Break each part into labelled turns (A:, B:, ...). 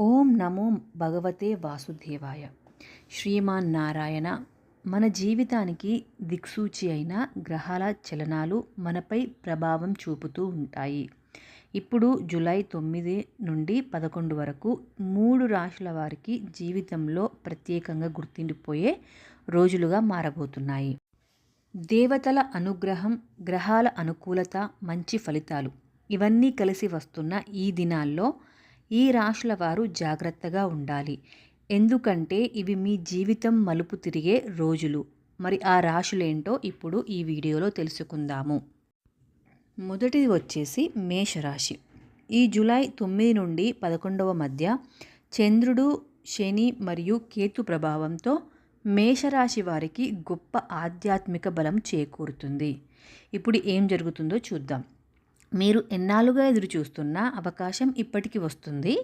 A: ఓం నమో భగవతే వాసుదేవాయ. శ్రీమాన్ నారాయణ మన జీవితానికి దిక్సూచి అయిన గ్రహాల చలనాలు మనపై ప్రభావం చూపుతూ ఉంటాయి. ఇప్పుడు జూలై తొమ్మిది నుండి పదకొండు వరకు మూడు రాశుల వారికి జీవితంలో ప్రత్యేకంగా గుర్తుండిపోయే రోజులుగా మారబోతున్నాయి. దేవతల అనుగ్రహం గ్రహాల అనుకూలత మంచి ఫలితాలు. ఇవన్నీ కలిసి వస్తున్న ఈ దినాల్లో ఈ రాశుల వారు జాగ్రత్తగా ఉండాలి. ఎందుకంటే ఇవి మీ జీవితం మలుపు తిరిగే రోజులు. మరి ఆ రాశులేంటో ఇప్పుడు ఈ వీడియోలో తెలుసుకుందాము. మొదటిది వచ్చేసి మేషరాశి. ఈ జూలై తొమ్మిది నుండి పదకొండవ మధ్య చంద్రుడు శని మరియు కేతు ప్రభావంతో మేషరాశి వారికి గొప్ప ఆధ్యాత్మిక బలం చేకూరుతుంది. ఇప్పుడు ఏం జరుగుతుందో చూద్దాం. మీరు ఎన్నాళ్ళుగా ఎదురు చూస్తున్న అవకాశం ఇప్పటికి వస్తుంది.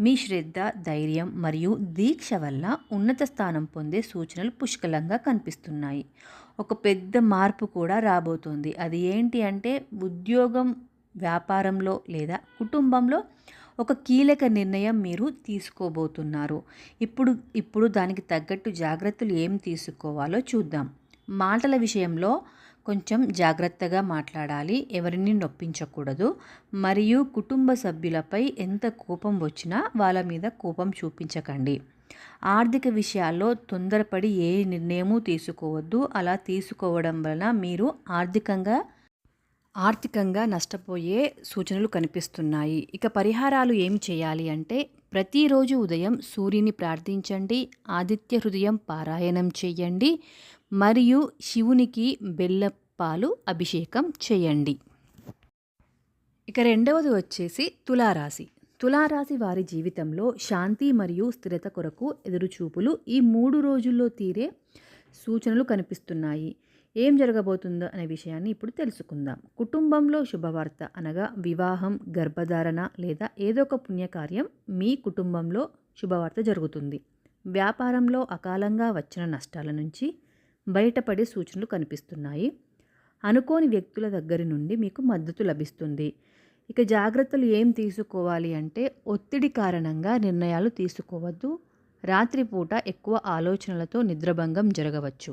A: మీ శ్రద్ధ ధైర్యం మరియు దీక్ష వల్ల ఉన్నత స్థానం పొందే సూచనలు పుష్కలంగా కనిపిస్తున్నాయి. ఒక పెద్ద మార్పు కూడా రాబోతోంది. అది ఏంటి అంటే ఉద్యోగం వ్యాపారంలో లేదా కుటుంబంలో ఒక కీలక నిర్ణయం మీరు తీసుకోబోతున్నారు. ఇప్పుడు ఇప్పుడు దానికి తగ్గట్టు జాగ్రత్తలు ఏం తీసుకోవాలో చూద్దాం. మాటల విషయంలో కొంచెం జాగ్రత్తగా మాట్లాడాలి ఎవరిని నొప్పించకూడదు. మరియు కుటుంబ సభ్యులపై ఎంత కోపం వచ్చినా వాళ్ళ మీద కోపం చూపించకండి. ఆర్థిక విషయాల్లో తొందరపడి ఏ నిర్ణయము తీసుకోవద్దు. అలా తీసుకోవడం వలన మీరు ఆర్థికంగా ఆర్థికంగా నష్టపోయే సూచనలు కనిపిస్తున్నాయి. ఇక పరిహారాలు ఏం చేయాలి అంటే ప్రతిరోజు ఉదయం సూర్యుని ప్రార్థించండి ఆదిత్య హృదయం పారాయణం చేయండి మరియు శివునికి బెల్లపాలు అభిషేకం చేయండి. ఇక రెండవది వచ్చేసి తులారాశి. తులారాశి వారి జీవితంలో శాంతి మరియు స్థిరత కొరకు ఎదురుచూపులు ఈ మూడు రోజుల్లో తీరే సూచనలు కనిపిస్తున్నాయి. ఏం జరగబోతుందో అనే విషయాన్ని ఇప్పుడు తెలుసుకుందాం. కుటుంబంలో శుభవార్త అనగా వివాహం గర్భధారణ లేదా ఏదో ఒక పుణ్యకార్యం మీ కుటుంబంలో శుభవార్త జరుగుతుంది. వ్యాపారంలో అకాలంగా వచ్చిన నష్టాల నుంచి బయటపడే సూచనలు కనిపిస్తున్నాయి. అనుకోని వ్యక్తుల దగ్గర నుండి మీకు మద్దతు లభిస్తుంది. ఇక జాగ్రత్తలు ఏం తీసుకోవాలి అంటే ఒత్తిడి కారణంగా నిర్ణయాలు తీసుకోవద్దు. రాత్రిపూట ఎక్కువ ఆలోచనలతో నిద్రభంగం జరగవచ్చు.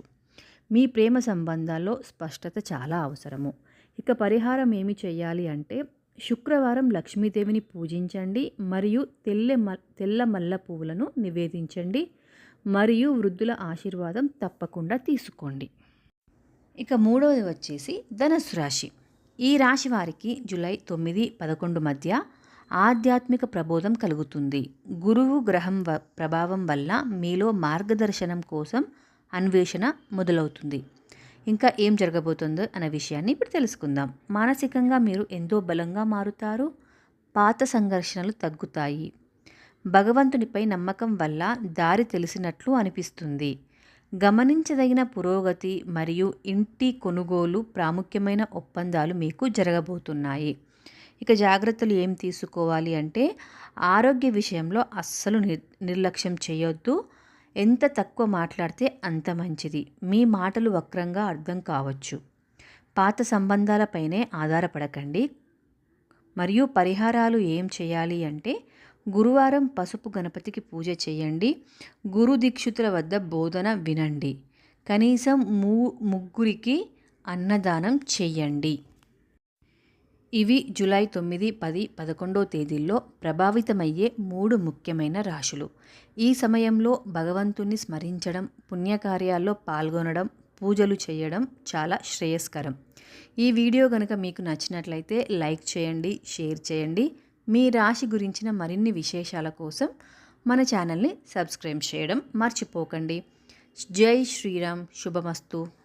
A: మీ ప్రేమ సంబంధాల్లో స్పష్టత చాలా అవసరము. ఇక పరిహారం ఏమి చేయాలి అంటే శుక్రవారం లక్ష్మీదేవిని పూజించండి మరియు తెల్ల మ తెల్ల మల్ల పువ్వులను నివేదించండి మరియు వృద్ధుల ఆశీర్వాదం తప్పకుండా తీసుకోండి. ఇక మూడవది వచ్చేసి ధనస్సు రాశి. ఈ రాశి వారికి జూలై తొమ్మిది పదకొండు మధ్య ఆధ్యాత్మిక ప్రబోధం కలుగుతుంది. గురువు గ్రహం ప్రభావం వల్ల మీలో మార్గదర్శనం కోసం అన్వేషణ మొదలవుతుంది. ఇంకా ఏం జరగబోతుందో అనే విషయాన్ని ఇప్పుడు తెలుసుకుందాం. మానసికంగా మీరు ఎంతో బలంగా మారుతారు. పాత సంఘర్షణలు తగ్గుతాయి. భగవంతునిపై నమ్మకం వల్ల దారి తెలిసినట్లు అనిపిస్తుంది. గమనించదగిన పురోగతి మరియు ఇంటి కొనుగోలు ప్రాముఖ్యమైన ఒప్పందాలు మీకు జరగబోతున్నాయి. ఇక జాగ్రత్తలు ఏం తీసుకోవాలి అంటే ఆరోగ్య విషయంలో అస్సలు నిర్ నిర్లక్ష్యం చేయొద్దు. ఎంత తక్కువ మాట్లాడితే అంత మంచిది. మీ మాటలు వక్రంగా అర్థం కావచ్చు. పాత సంబంధాలపైనే ఆధారపడకండి. మరియు పరిహారాలు ఏం చేయాలి అంటే గురువారం పసుపు గణపతికి పూజ చేయండి. గురు దీక్షితుల వద్ద బోధన వినండి. కనీసం మూ ముగ్గురికి అన్నదానం చేయండి. ఇవి జూలై తొమ్మిది పది పదకొండో తేదీల్లో ప్రభావితమయ్యే మూడు ముఖ్యమైన రాశులు. ఈ సమయంలో భగవంతుని స్మరించడం పుణ్యకార్యాల్లో పాల్గొనడం పూజలు చేయడం చాలా శ్రేయస్కరం. ఈ వీడియో కనుక మీకు నచ్చినట్లయితే లైక్ చేయండి షేర్ చేయండి. మీ రాశి గురించిన మరిన్ని విశేషాల కోసం మన ఛానల్ని సబ్స్క్రైబ్ చేయడం మర్చిపోకండి. జై శ్రీరామ్ శుభమస్తు.